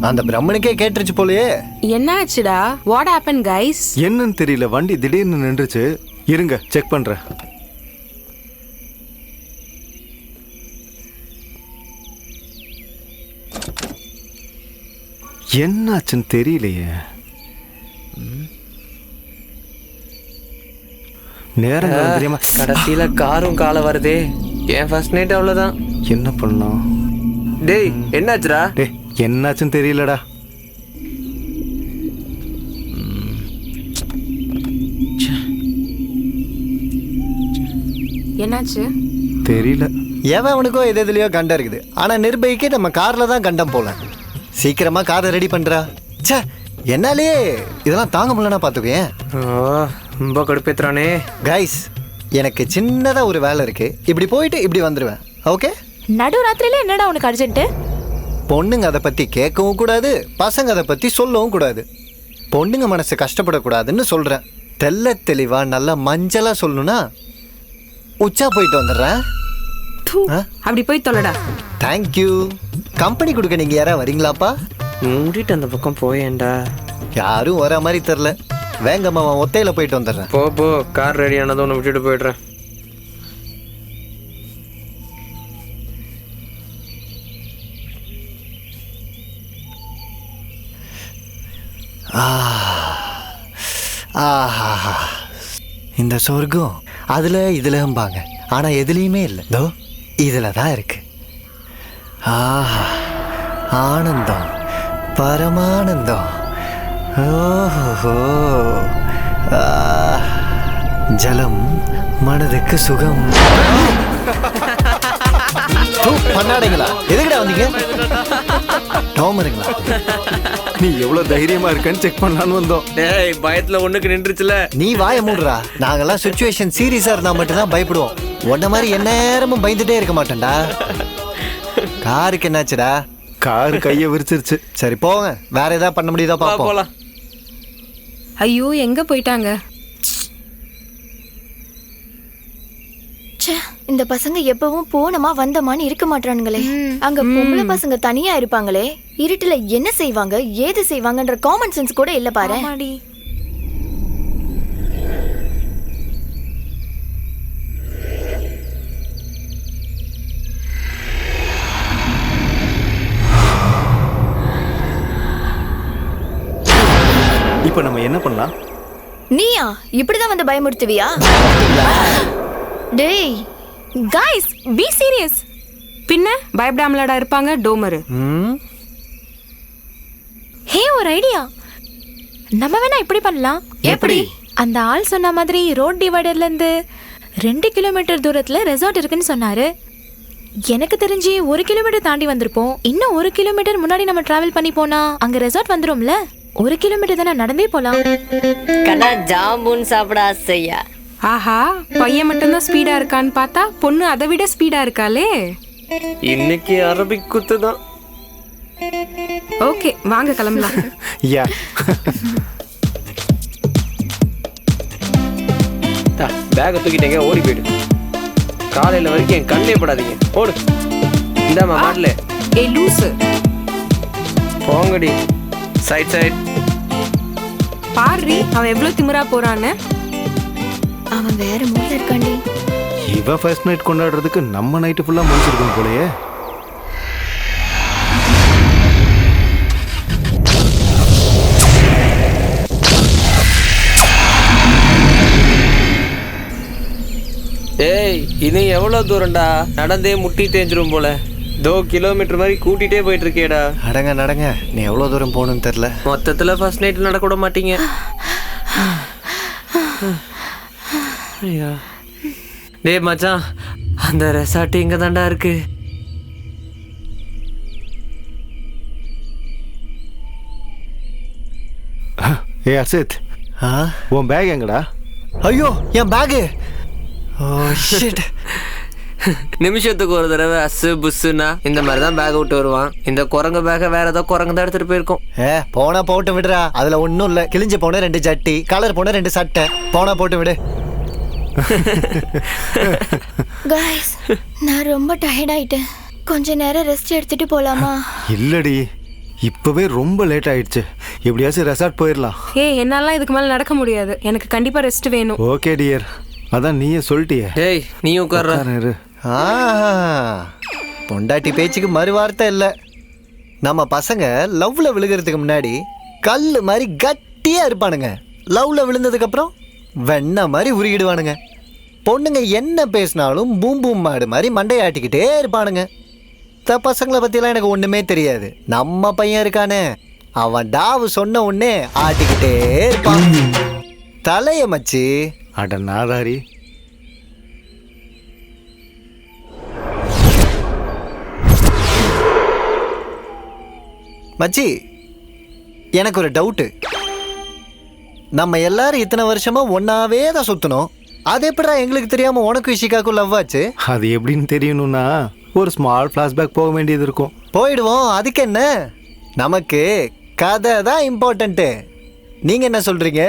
அந்த பிரம்மனுக்கே கேட்டுருச்சு போலயே. என்னாச்சுடா? வாட் ஹேப்பன் கைஸ் என்னன்னு தெரியல. வண்டி திடீர்னு நின்றுச்சு. இருங்க செக் பண்றேன். என்னாச்சுன்னு தெரியலையே. நேரம் தெரியாம கடைசியில காரும் காலை வருதே. என் ஃபர்ஸ்ட் நைட் அவ்வளவுதான். என்ன பண்ணலாம்? டேய் என்னாச்சுடா? டேய் என்னாச்சுன்னு தெரியலடா. என்னாச்சு? தெரியல. எவன் அவனுக்கோ எது எதுலயோ கண்டம் இருக்குது. ஆனா நிர்பயிக்கு நம்ம கார்ல தான் கண்டம் போல. சீக்கிரமா காரை ரெடி பண்றா. ச்சே என்னாலே இதெல்லாம் தாங்க முடியலன்னா பாத்துக்கேன் ஓ ரொம்ப கடுப்பேத்துறானே. கைஸ் எனக்கு சின்னதா ஒரு வேலை இருக்கு. இப்படி போயிட்டு இப்படி வந்துடுவேன் ஓகே நடு ராத்திரியில என்னடா உனக்கு அர்ஜென்ட் பொண்ணுங்க அதை பத்தி கேட்கவும் கூடாது பசங்க அதை பத்தி சொல்லவும் கூடாது. பொண்ணுங்க மனசு கஷ்டப்படக்கூடாதுன்னு சொல்றேன். தெள்ள தெளிவா நல்லா மஞ்சளா சொல்லணும்னா உச்சா போயிட்டு வந்துடுறேன். தூ, அப்படி போய் தொலைடா தேங்க்யூ கம்பெனி கொடுக்க நீங்க யாரா வரீங்களாப்பா? மூடிட்டு அந்த பக்கம் போயேன்டா. யாரும் வர மாதிரி தெரில வேங்கம்மா ஒத்தையில போயிட்டு வந்துடுறேன். போ போ கார் ரெடி ஆனதும் உன்னை விட்டுட்டு போயிடுறேன். ஆஹா இந்த சொர்க்கம் அதுல இதுலம்பாங்க. ஆனா எதுலயுமே இல்லை. தோ இதுல தான் இருக்கு. ஆஹா. ஆனந்தம். பரமானந்தம். ஓஹோ ஜலம் மனதுக்கு சுகம். பண்ணாடைங்களா? எதுக்குடா வந்தீங்க? டோமருங்களா? நீ எவ்வளவு தைரியமா இருக்கன்னு செக் பண்ணலான்னு வந்தோம். டேய் பயத்துல ஒண்ணுக்கு நின்றுச்சுல. நீ வாய மூடுறா. நாங்கெல்லாம் சுச்சுவேஷன் சீரியஸா இருந்தா மட்டும்தான் பயப்படுவோம். உன்ன மாதிரி எந்நேரமும் பயந்துட்டே இருக்க மாட்டேன்டா. காருக்கு என்னாச்சுடா? கார் கைய விரிச்சிருச்சு. சரி போங்க. வேற ஏதாவது பண்ண முடியுதா பாப்போம் போலாம். ஐயோ எங்க போயிட்டாங்க? ச்சே இந்த பசங்க எப்பவும் போனமா வந்தமான்னு இருக்க மாட்டானுங்களே அங்க பொம்பளை பசங்க தனியா இருப்பாங்களே இருட்டுல என்ன செய்வாங்க ஏது செய்வாங்கன்ற காமன் சென்ஸ் கூட இல்ல பாரு. ஆமாடி. இப்போ நம்ம என்ன பண்ணலாம்? நீயா இப்படிதான் வந்து பயமுறுத்துவியா? டேய் கைஸ் பி சீரியஸ் பின்ன பயப்படாமலாடா இருப்பாங்க டோமரு. ஹே ஒரு ஐடியா. நம்ம வேணா இப்படி பண்ணலாம். எப்படி? அந்த ஆள் சொன்ன மாதிரி ரோட் டிவைடர்ல இருந்து ரெண்டு கிலோமீட்டர் தூரத்துல ரெசார்ட் இருக்குன்னு சொன்னாரு. எனக்கு தெரிஞ்சு ஒரு கிலோமீட்டர் தாண்டி வந்திருப்போம். இன்னும் ஒரு கிலோமீட்டர் முன்னாடி நம்ம டிராவல் பண்ணி போனா அங்க ரெசார்ட் வந்துரும்ல? ஒரு கிலோமீட்டர் தானே நடந்தே போலாம். கண்ணா ஜாம்பூன் சாப்பிட ஆசையா? ஆஹா பையன் மட்டும்தான் ஸ்பீடா இருக்கான்னு பார்த்தா பொண்ணு அதை விட ஸ்பீடா இருக்காளே. இன்னைக்கு அரபிக் குத்து தான். ஓகே வாங்க கிளம்பலாம். யா. பேக்கை தூக்கிட்டேங்க ஓடி போயிடு. காலையில வரைக்கும் என் கண்ணே படாதீங்க. ஓடு. இந்தாம்மா மாடல ஏ லூசு. போங்கடி. சைட் சைட் பாரு அவன் எவ்வளவு திமிரா போறான்னு. அவன் வேற மூட்ல இருக்காண்டி இவ ஃபர்ஸ்ட் நைட் கொண்டாடுறதுக்கு நம்ம நைட்டு ஃபுல்லா முடிச்சிருக்கோம் போலயே. ஏய் இது எவ்வளவு தூரம்டா? நடந்தே முட்டி தேஞ்சிரும் போல. தோ கிலோமீட்டர் மாதிரி கூட்டிட்டே போயிட்டு இருக்கேடா நடங்க நடங்க. நீ எவ்வளவு தூரம் போகணும்னு தெரியல. மொத்தத்துல ஃபர்ஸ்ட் நைட் நடக்க விட மாட்டீங்க. ஐயா. டேய் மச்சான் அந்த ரெசார்ட் இங்க தாண்டா இருக்கு. ஏ அசித் ஆ? உன் பேக் எங்கடா? ஐயோ என் பேகு ஓ ஷிட் நிமிஷத்துக்கு ஒரு தடவை அசு புஸ்ஸுனா இந்த மாதிரி தான் பேக் விட்டு வருவான். இந்த குரங்கு பேக்கை வேற ஏதோ குரங்கு தான் எடுத்துட்டு போயிருக்கோம். ஏ போனா போட்டு விடுறா. அதுல ஒண்ணும் இல்ல. கிழிஞ்சு போன ரெண்டு ஜட்டி கலர் போன ரெண்டு சட்டை. போனா போட்டு விடு. கைஸ் நான் ரொம்ப டயர்ட் ஆயிட்டேன். கொஞ்ச நேரம் ரெஸ்ட் எடுத்துட்டு போலாமா? இல்லடி இப்போவே ரொம்ப லேட் ஆயிடுச்சு. எப்படியாச்சும் ரெசார்ட் போயிடலாம். ஏய் என்னாலாம் இதுக்கு மேல நடக்க முடியாது. எனக்கு கண்டிப்பா ரெஸ்ட் வேணும். ஓகே டியர் அதான் நீயே சொல்லிட்டியே. டேய் நீ உட்கார்ற. பொண்டாட்டி பேச்சுக்கு மறு வார்த்தை இல்லை. நம்ம பசங்க லவ்ல விழுகிறதுக்கு முன்னாடி கல் மாதிரி கட்டியா இருப்பானுங்க. லவ்ல விழுந்ததுக்கப்புறம் வெண்ண மாதிரி உருகிடுவானுங்க. பொண்ணுங்க என்ன பேசினாலும் பூம் பூம் மாடு மாதிரி மண்டையாட்டிக்கிட்டே இருப்பானுங்க. த பசங்களை பற்றிலாம் எனக்கு ஒன்றுமே தெரியாது. நம்ம பையன் இருக்கானே. அவன் டாவு சொன்ன உடனே ஆட்டிக்கிட்டே இருப்பான். தலைய மச்சி. அட நாதாரி. மச்சி எனக்கு ஒரு டவுட்டு. நம்ம எல்லாரும் இத்தனை வருஷமா ஒன்னாவே தான் சுத்தணும். அது எப்படிடா எங்களுக்கு தெரியாம உனக்கு இஷிகாக்கும் லவ் ஆச்சு? அது எப்படின்னு தெரியணும்னா ஒரு ஸ்மால் ஃப்ளாஷ்பேக் போக வேண்டியது இருக்கும். போயிடுவோம். அதுக்கு என்ன? நமக்கு கதை தான் இம்பார்ட்டண்ட்டு நீங்க என்ன சொல்றீங்க?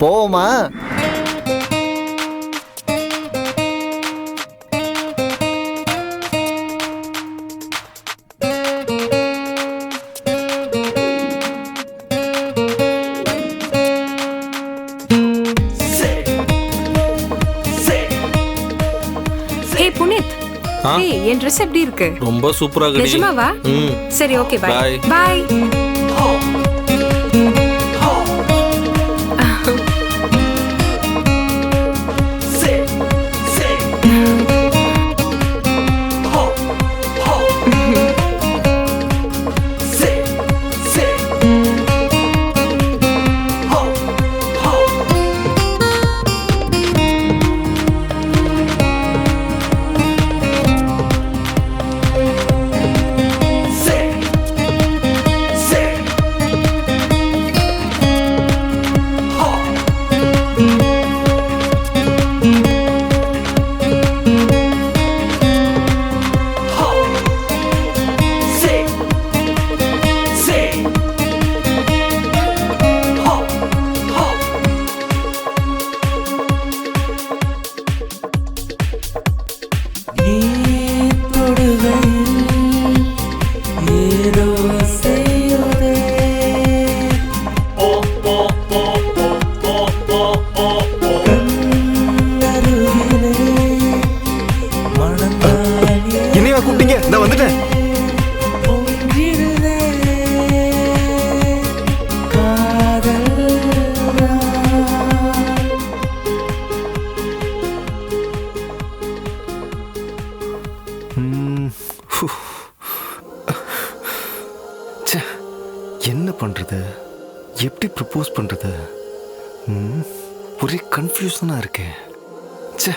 போவோமா? என் ட்ரெஸ் எப்படி இருக்கு? ரொம்ப சூப்பரா இருக்கு நிஜமாவா சரி ஓகே பை Bye. என்ன பண்ணுறது எப்படி ப்ரப்போஸ் பண்ணுறது ம், ஒரே கன்ஃபியூஷனாக இருக்கே ச்சே.